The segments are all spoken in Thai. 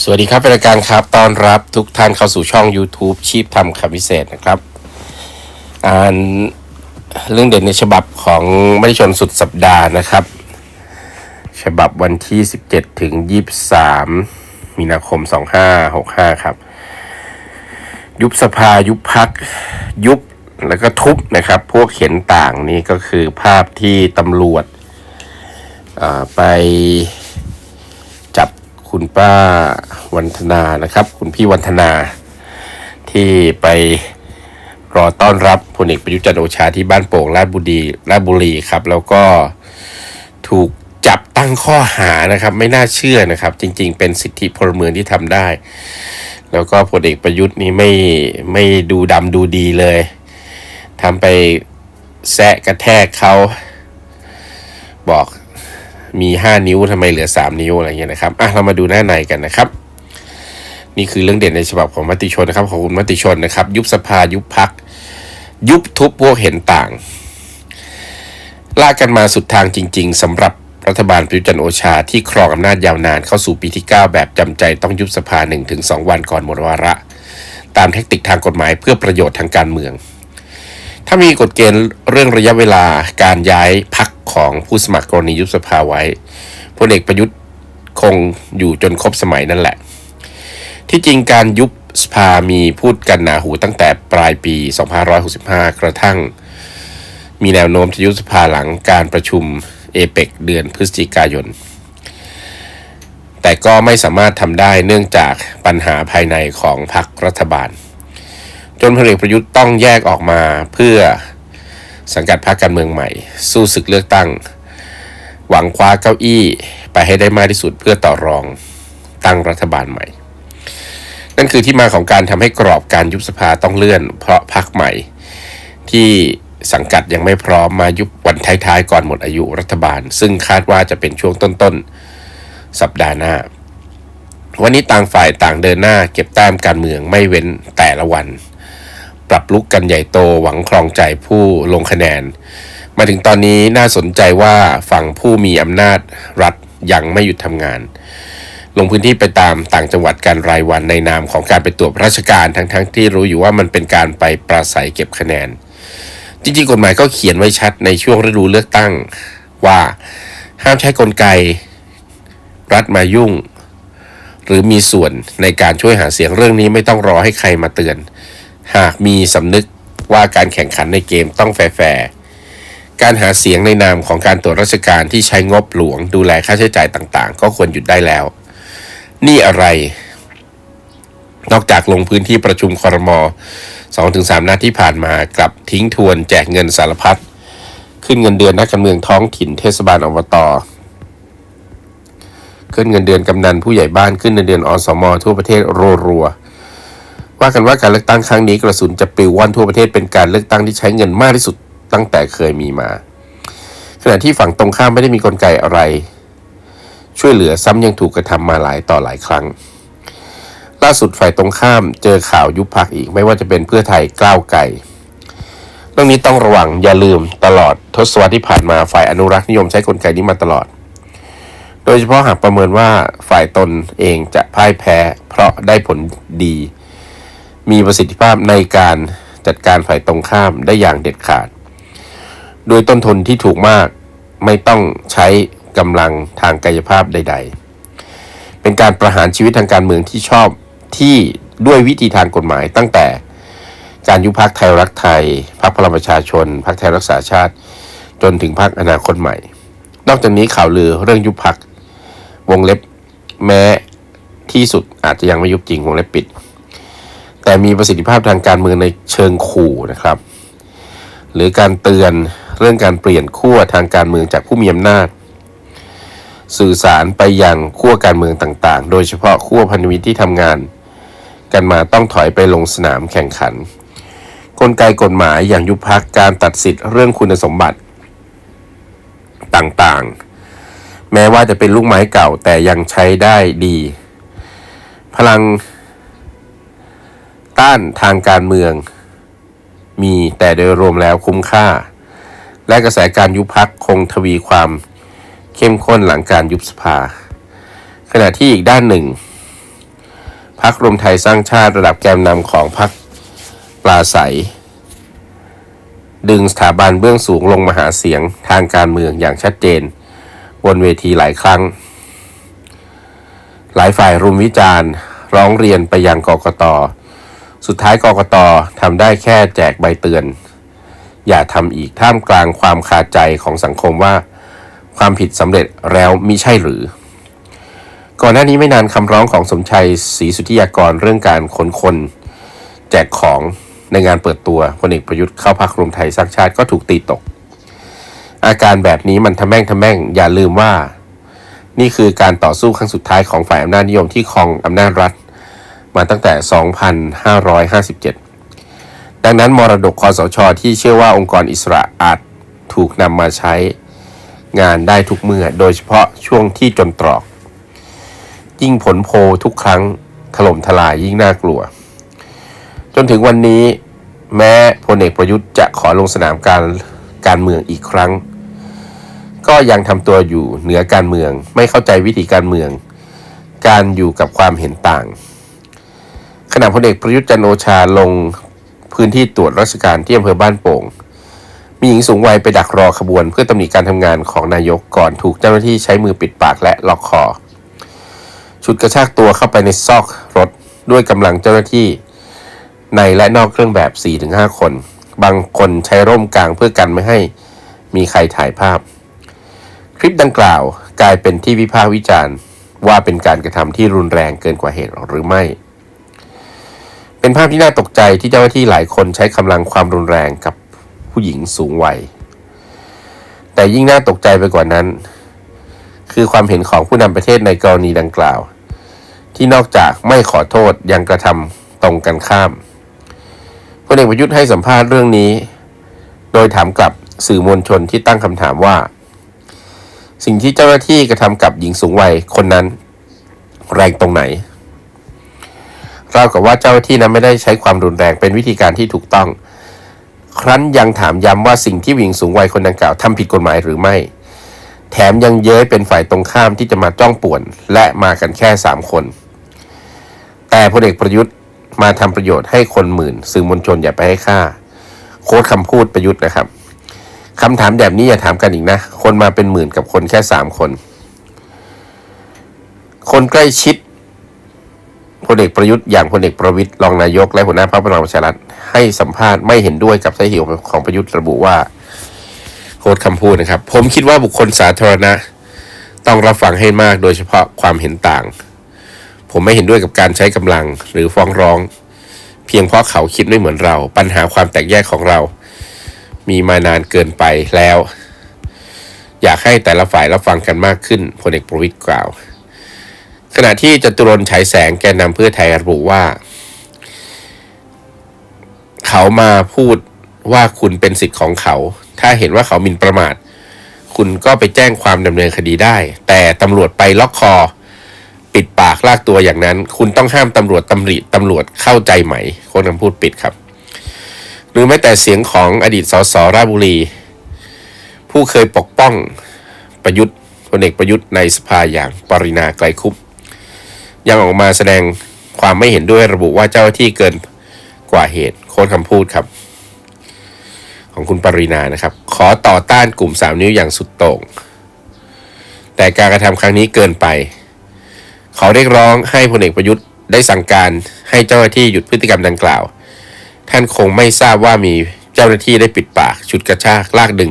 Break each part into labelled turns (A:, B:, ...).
A: สวัสดีครับเป็นรายการครับต้อนรับทุกท่านเข้าสู่ช่อง YouTube ชีพทำคำพิเศษนะครับอ่านเรื่องเด่นในฉบับของมติชนสุดสัปดาห์นะครับ ฉบับวันที่ 17 ถึง 23 มีนาคม 2565 ครับ ยุบสภายุบพักยุบแล้วก็ทุบนะครับ พวกเห็นต่างนี่ก็คือภาพที่ตำรวจไป คุณป้าวันธนานะครับ คุณพี่วันธนา ที่ไปรอต้อนรับพลเอกประยุจันทร์โอชาที่บ้านโป่งราชบุรีราชบุรีครับ แล้วก็ถูกจับตั้งข้อหานะครับ ไม่น่าเชื่อนะครับ จริง ๆ เป็นสิทธิพลเมืองที่ทำได้ แล้วก็พลเอกประยุทธ์นี่ไม่ไม่ดูดำดูดีเลยทำไปแซะกระแทกเขาบอก มี 5 นิ้วทำไมเหลือ 3 นิ้วอะไรเงี้ยนะครับอะเรามาดูหน้าในกันนะครับ นี่คือเรื่องเด่นในฉบับของมติชนนะครับของคุณมติชนนะครับ ยุบสภายุบพัก ยุบทุบพวกเห็นต่างลากกันมาสุดทางจริง ๆสำหรับรัฐบาลประยุจันโอชาที่ครองอำนาจยาวนานเข้าสู่ปีที่ 9 แบบจำใจต้องยุบสภา 1-2 วันก่อนหมดวาระ ตามเทคนิคทางกฎหมายเพื่อประโยชน์ทางการเมือง ถ้ามีกฎเกณฑ์เรื่องระยะเวลาการย้ายพักของผู้สมัครกรณียุบสภาไว้พลเอกประยุทธ์คงอยู่จนครบสมัยนั่นแหละ ที่จริงการยุบสภามีพูดกันหนาหูตั้งแต่ปลายปี 2565 กระทั่ง มีแนวโน้มจะยุบสภาหลังการประชุมเอเปกเดือนพฤศจิกายน แต่ก็ไม่สามารถทำได้เนื่องจากปัญหาภายในของพรรครัฐบาล จนพลเอกประยุทธ์ต้องแยกออกมาเพื่อสังกัดพรรคการเมืองใหม่ สู้ศึกเลือกตั้ง หวังคว้าเก้าอี้ไปให้ได้มากที่สุดเพื่อต่อรองตั้งรัฐบาลใหม่ นั่นคือที่มาของการทำให้กรอบการยุบสภาต้องเลื่อน เพราะพรรคใหม่ ที่สังกัดยังไม่พร้อมมายุบวันท้ายๆก่อนหมดอายุรัฐบาล ซึ่งคาดว่าจะเป็นช่วงต้นๆ สัปดาห์หน้า วันนี้ต่างฝ่ายต่างเดินหน้าเก็บแต้มการเมืองไม่เว้นแต่ละวัน ปรับลุกกันใหญ่โตหวังครองใจผู้ลงคะแนน มาถึงตอนนี้น่าสนใจว่าฝั่งผู้มีอำนาจรัฐยังไม่หยุดทำงาน ลงพื้นที่ไปตามต่างจังหวัดการรายวันในนามของการไปตรวจราชการทั้งๆทที่รู้อยู่ว่ามันเป็นการไปปราศัยเก็บคะแนน จริงๆกฎหมายก็เขียนไว้ชัดในช่วงฤดูเลือกตั้งว่าห้ามใช้กลไก รัฐมายุ่ง หรือมีส่วนในการช่วยหาเสียงเรื่องนี้ไม่ต้องรอให้ใครมาเตือน หากมีสำนึกว่าการแข่งขันในเกมต้องแฟร์การหาเสียงในนามของการตรวจราชการที่ใช้งบหลวง ดูแลค่าใช้จ่ายต่างๆ ก็ควรหยุดได้แล้ว นี่อะไร นอกจากลงพื้นที่ประชุมคอรมอ2-3 นัดที่ผ่านมากลับทิ้งทวนแจกเงินสารพัดขึ้นเงินเดือนนักการเมืองท้องถิ่นเทศบาลอบตขึ้นเงินเดือนกำนันผู้ใหญ่บ้านขึ้นเงินเดือนอสม ทั่วประเทศรัวๆ ว่ากันว่าการเลือกตั้งครั้งนี้กระสุนจะปลิวว่อนทั่วประเทศเป็นการเลือกตั้งที่ใช้เงินมากที่สุดตั้งแต่เคยมีมา ขณะที่ฝั่งตรงข้ามไม่ได้มีกลไกอะไร ช่วยเหลือซ้ำยังถูกกระทำมาหลายต่อหลายครั้ง ล่าสุดฝ่ายตรงข้ามเจอข่าวยุบพักอีกไม่ว่าจะเป็นเพื่อไทยก้าวไกลเรื่องนี้ต้องระวังอย่าลืมตลอดทศวรรษที่ผ่านมาฝ่ายอนุรักษ์นิยมใช้กลไกนี้มาตลอด โดยเฉพาะหากประเมินว่าฝ่ายตนเองจะพ่ายแพ้ เพราะได้ผลดี มีประสิทธิภาพในการจัดการฝ่ายตรงข้ามได้อย่างเด็ดขาด โดยต้นทุนที่ถูกมากไม่ต้องใช้กำลังทางกายภาพใด ๆ เป็นการประหารชีวิตทางการเมืองที่ชอบที่ด้วยวิธีทางกฎหมายตั้งแต่การยุบพักไทยรักไทยพักพลังประชาชนพักไทยรักษาชาติ จนถึงพักอนาคตใหม่ นอกจากนี้ข่าวลือเรื่องยุบพักวงเล็บแม้ที่สุดอาจจะยังไม่ยุบจริงวงเล็บปิด แต่มีประสิทธิภาพทางการเมืองในเชิงขู่นะครับ หรือการเตือนเรื่องการเปลี่ยนขั้วทางการเมืองจากผู้มีอำนาจ สื่อสารไปยังขั้วการเมืองต่างๆ โดยเฉพาะขั้วพันธมิตรที่ทำงาน กันมาต้องถอยไปลงสนามแข่งขัน กลไกกฎหมายอย่างยุบพักการตัดสิทธิ์เรื่องคุณสมบัติต่างๆ แม้ว่าจะเป็นลูกไม้เก่าแต่ยังใช้ได้ดี พลัง ต้านทางการเมือง มีแต่โดยรวมแล้วคุ้มค่า และกระแสการยุบพักคงทวีความเข้มข้นหลังการยุบสภา ขณะที่อีกด้านหนึ่งพักรวมไทยสร้างชาติระดับแกนนำของพักปลาใส ดึงสถาบันเบื้องสูงลงมาหาเสียงทางการเมืองอย่างชัดเจน บนเวทีหลายครั้ง หลายฝ่ายรุมวิจารณ์ ร้องเรียนไปยังกกต สุดท้ายกกตทำได้แค่แจกใบเตือน อย่าทำอีกท่ามกลางความคาใจของสังคมว่า ความผิดสำเร็จแล้วมิใช่หรือ ก่อนหน้านี้ไม่นานคำร้องของสมชัยศรีสุทธิยากรเรื่องการขนคน แจกของในงานเปิดตัวพลเอกประยุทธ์เข้าพักรวมไทยสร้างชาติก็ถูกตีตก อาการแบบนี้มันทะแม่งทะแม่ง อย่าลืมว่า นี่คือการต่อสู้ครั้งสุดท้ายของฝ่ายอำนาจนิยมที่ครองอำนาจรัฐ มาตั้งแต่ 2557 ดังนั้นมรดกคอสชที่เชื่อว่าองค์กรอิสระอาจถูกนำมาใช้งานได้ทุกเมื่อ โดยเฉพาะช่วงที่จนตรอก ยิ่งผลโพลทุกครั้งถล่มทลายยิ่งน่ากลัว จนถึงวันนี้แม้พลเอกประยุทธ์จะขอลงสนามการการเมืองอีกครั้ง ก็ยังทำตัวอยู่เหนือการเมืองไม่เข้าใจวิธีการเมือง การอยู่กับความเห็นต่าง ขณะพลเอกประยุทธ์จันโอชาลงพื้นที่ตรวจราชการที่อำเภอบ้านโป่ง มีหญิงสูงวัยไปดักรอขบวน เพื่อตำหนิการทำงานของนายกก่อนถูกเจ้าหน้าที่ใช้มือปิดปากและล็อกคอฉุดกระชากตัวเข้าไปในซอกรถด้วยกำลังเจ้าหน้าที่ ในและนอกเครื่องแบบ 4-5 คน บางคนใช้ร่มกลางเพื่อกันไม่ให้มีใครถ่ายภาพ คลิปดังกล่าวกลายเป็นที่วิพากษ์วิจารณ์ ว่าเป็นการกระทำที่รุนแรงเกินกว่าเหตุหรือไม่ เป็นภาพที่น่าตกใจที่เจ้าหน้าที่หลายคนใช้กำลังความรุนแรงกับผู้หญิงสูงวัย แต่ยิ่งน่าตกใจไปกว่านั้น คือความเห็นของผู้นำประเทศในกรณีดังกล่าว ที่นอกจากไม่ขอโทษยังกระทำตรงกันข้ามพลเอกประยุทธ์ให้สัมภาษณ์เรื่องนี้ โดยถามกลับสื่อมวลชนที่ตั้งคำถามว่า สิ่งที่เจ้าหน้าที่กระทำกับหญิงสูงวัยคนนั้น แรงตรงไหน ราวกับว่าเจ้าที่นั้นไม่ได้ใช้ความรุนแรงเป็นวิธีการที่ถูกต้อง ครั้นยังถามย้ำว่าสิ่งที่หญิงสูงวัยคนดังกล่าวทำผิดกฎหมายหรือไม่ แถมยังเย้ยเป็นฝ่ายตรงข้ามที่จะมาจ้องป่วน และมากันแค่สามคน แต่พลเอกประยุทธ์มาทำประโยชน์ให้คนหมื่น สื่อมวลชนอย่าไปให้ค่า โค้ดคำพูดประยุทธ์นะครับคำถามแบบนี้อย่าถามกันอีกนะ คนมาเป็นหมื่นกับคนแค่สามคน คนใกล้ชิด ลเอกประยุทธ์อย่างพลเอกประวิตยรองนายก และหัวหน้าพรรคพลังประชารัฐให้สัมภาษณ์ไม่เห็นด้วยกับสาเหตุของประยุทธ์ระบุว่าโค้ดคำพูดนะครับ ผมคิดว่าบุคคลสาธารณะ ต้องรับฟังให้มากโดยเฉพาะความเห็นต่าง ผมไม่เห็นด้วยกับการใช้กำลังหรือฟ้องร้อง เพียงเพราะเขาคิดไม่เหมือนเรา ปัญหาความแตกแยกของเรา มีมานานเกินไปแล้ว อยากให้แต่ละฝ่ายรับฟังกันมากขึ้นพลเอกประวิตยกล่าว ขณะที่จตุรนฉายแสงแกนนำเพื่อไทยระบุว่า เขามาพูดว่าคุณเป็นสิทธิ์ของเขา ถ้าเห็นว่าเขาหมิ่นประมาท คุณก็ไปแจ้งความดำเนินคดีได้ แต่ตำรวจไปล็อกคอ ปิดปากลากตัวอย่างนั้น คุณต้องห้ามตำรวจตำริตำรวจเข้าใจไหมคนคำพูดปิดครับหรือแม้แต่เสียงของอดีตสสราชบุรี ผู้เคยปกป้องประยุทธ์พลเอกประยุทธ์ในสภาอย่างปรินาไกลคุป ยังออกมาแสดงความไม่เห็นด้วยระบุว่าเจ้าที่เกินกว่าเหตุโค้ดคำพูดครับ ของคุณปรินานะครับ ขอต่อต้านกลุ่มสามนิ้วอย่างสุดโต่ง แต่การกระทำครั้งนี้เกินไปเขาเรียกร้องให้พลเอกประยุทธ์ได้สั่งการให้เจ้าหน้าที่หยุดพฤติกรรมดังกล่าว ท่านคงไม่ทราบว่ามีเจ้าหน้าที่ได้ปิดปากชุดกระชากลากดึง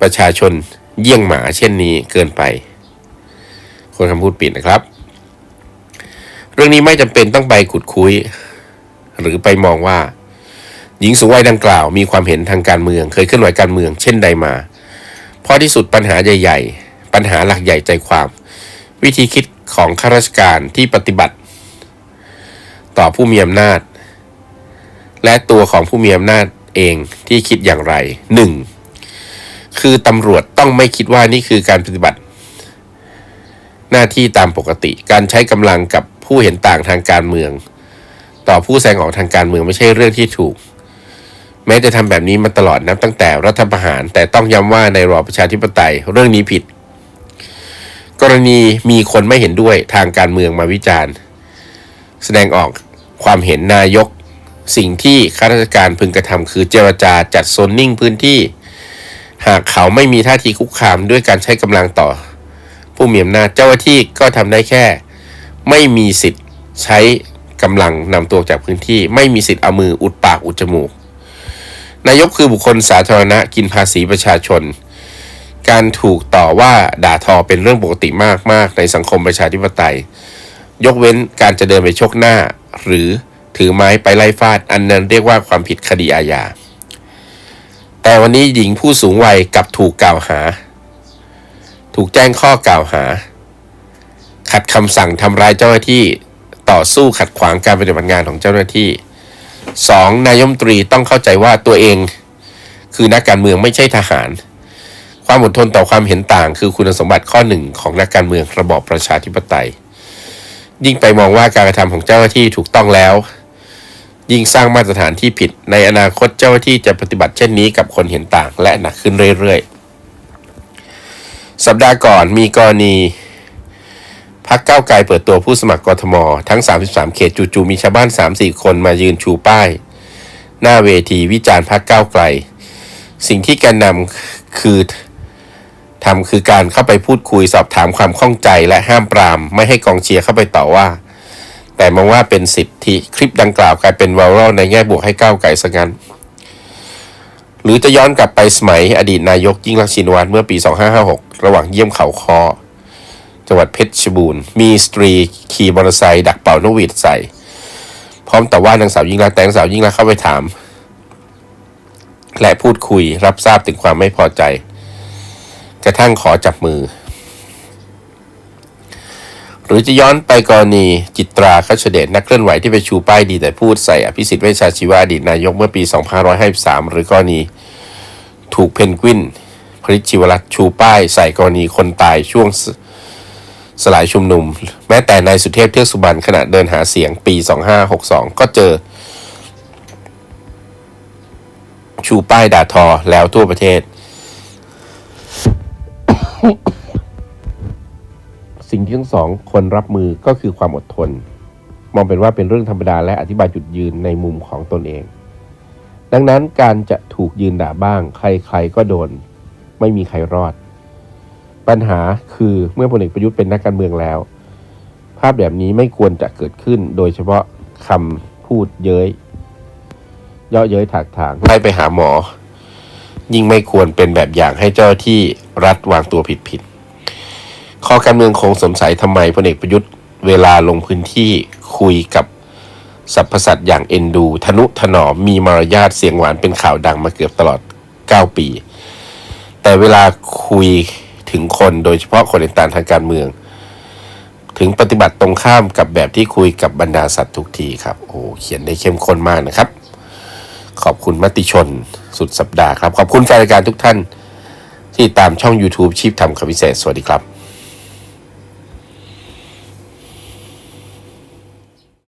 A: ประชาชนเยี่ยงหมาเช่นนี้เกินไปคนคำพูดปิดนะครับ เรื่องนี้ไม่จำเป็นต้องไปขุดคุย หรือไปมองว่า หญิงสูงวัยดังกล่าวมีความเห็นทางการเมือง เคยเคลื่อนไหวการเมือง เช่นใดมาเพราะที่สุดปัญหาใหญ่ ๆ ปัญหาหลักใหญ่ใจความ วิธีคิดของข้าราชการที่ปฏิบัติ ต่อผู้มีอำนาจ และตัวของผู้มีอำนาจเองที่คิดอย่างไรหนึ่งคือตำรวจต้องไม่คิดว่านี่คือการปฏิบัติ หน้าที่ตามปกติ การใช้กำลังกับ ผู้เห็นต่างทางการเมือง ต่อผู้แสดงออกทางการเมืองไม่ใช่เรื่องที่ถูก แม้จะทำแบบนี้มาตลอดนับตั้งแต่รัฐประหาร แต่ต้องย้ำว่าในระบอบประชาธิปไตยเรื่องนี้ผิด กรณีมีคนไม่เห็นด้วยทางการเมืองมาวิจารณ์ แสดงออกความเห็นนายก สิ่งที่ข้าราชการพึงกระทำคือเจรจาจัดโซนนิ่งพื้นที่ หากเขาไม่มีท่าทีคุกคามด้วยการใช้กำลังต่อ ผู้มีอำนาจเจ้าหน้าที่ก็ทำได้แค่ ไม่มีสิทธิ์ใช้กำลังนำตัวจากพื้นที่ ไม่มีสิทธิ์เอามืออุดปากอุดจมูก นายกคือบุคคลสาธารณะกินภาษีประชาชน การถูกต่อว่าด่าทอเป็นเรื่องปกติมากๆ ในสังคมประชาธิปไตย ยกเว้นการจะเดินไปชกหน้า หรือถือไม้ไปไล่ฟาด อันนั้นเรียกว่าความผิดคดีอาญาแต่วันนี้หญิงผู้สูงวัยกลับถูกกล่าวหา ถูกแจ้งข้อกล่าวหา ขัดคำสั่งทำร้ายเจ้าหน้าที่ต่อสู้ขัดขวางการปฏิบัติงานของเจ้าหน้าที่สองนายมตรีต้องเข้าใจว่าตัวเอง คือนักการเมืองไม่ใช่ทหาร ความอดทนต่อความเห็นต่าง คือคุณสมบัติข้อหนึ่งของนักการเมืองระบอบประชาธิปไตย ยิ่งไปมองว่าการกระทำของเจ้าหน้าที่ถูกต้องแล้ว ยิ่งสร้างมาตรฐานที่ผิด ในอนาคตเจ้าหน้าที่จะปฏิบัติเช่นนี้กับคนเห็นต่างและหนักขึ้นเรื่อยๆ สัปดาห์ก่อนมีกรณี พักเก้าไกลเปิดตัวผู้สมัครกทม ทั้ง 33 เขตจู่ๆมีชาวบ้าน 3-4 คนมายืนชูป้าย หน้าเวทีวิจารณ์พักเก้าไกล สิ่งที่แกนนำคือทำคือการเข้าไปพูดคุยสอบถามความข้องใจและห้ามปราม ไม่ให้กองเชียร์เข้าไปต่อว่า แต่มองว่าเป็นสิทธิคลิปดังกล่าวกลายเป็นไวรัลในแง่บวกให้ก้าวไกลซะงั้น หรือจะย้อนกลับไปสมัยอดีตนายกยิ่งรักษณ์ชินวัตรเมื่อปี 2556 ระหว่างเยี่ยมเขาคอ จังหวัดเพชรบูรณ์ มีสตรีขี่มอเตอร์ไซค์ดักเป่านกหวีดใส่ พร้อมแต่ว่านางสาวยิ่งรักแต่นางสาวยิ่งรักเข้าไปถาม และพูดคุยรับทราบถึงความไม่พอใจ กระทั่งขอจับมือ หรือจะย้อนไปกรณีจิตราคัชเดชนักเคลื่อนไหวที่ไปชูป้ายดีแต่พูดใส่อภิสิทธิ์เวชชาชีวะอดีตนายกเมื่อปี 2553 หรือกรณีถูกเพนกวินพริชชิวรัตชูป้ายใส่กรณีคนตายช่วง สลายชุมนุม แม้แต่นายสุเทพเทือกสุบรรณขณะเดินหาเสียงปี 2562 ก็เจอ ชูป้ายด่าทอแล้วทั่วประเทศ สิ่งที่ทั้งสองคนรับมือก็คือความอดทน มองเป็นว่าเป็นเรื่องธรรมดาและอธิบายจุดยืนในมุมของตนเอง ดังนั้นการจะถูกยืนด่าบ้าง ใครๆก็โดน ไม่มีใครรอด ปัญหาคือเมื่อพลเอกประยุทธ์เป็นนักการเมืองแล้ว ภาพแบบนี้ไม่ควรจะเกิดขึ้น โดยเฉพาะคำพูดเย้ยเยาะเย้ยถากถางไล่ไปหาหมอ ยิ่งไม่ควรเป็นแบบอย่างให้เจ้าที่รัฐวางตัวผิดๆข้อการเมืองคงสงสัยทำไมพลเอกประยุทธ์เวลาลงพื้นที่คุยกับสรรพสัตว์อย่างเอ็นดู ทนุถนอมมีมารยาทเสียงหวานเป็นข่าวดังมาเกือบตลอด 9 ปี แต่เวลาคุย ถึงคนโดยเฉพาะคนในต่างทางการเมือง ถึงปฏิบัติตรงข้ามกับแบบที่คุยกับบรรดาสัตว์ทุกทีครับโอ้เขียนได้เข้มข้นมากนะครับ ขอบคุณมติชนสุดสัปดาห์ครับ ขอบคุณแฟนรายการทุกท่าน ที่ตามช่อง YouTube ชีพทำคำพิเศษ สวัสดีครับ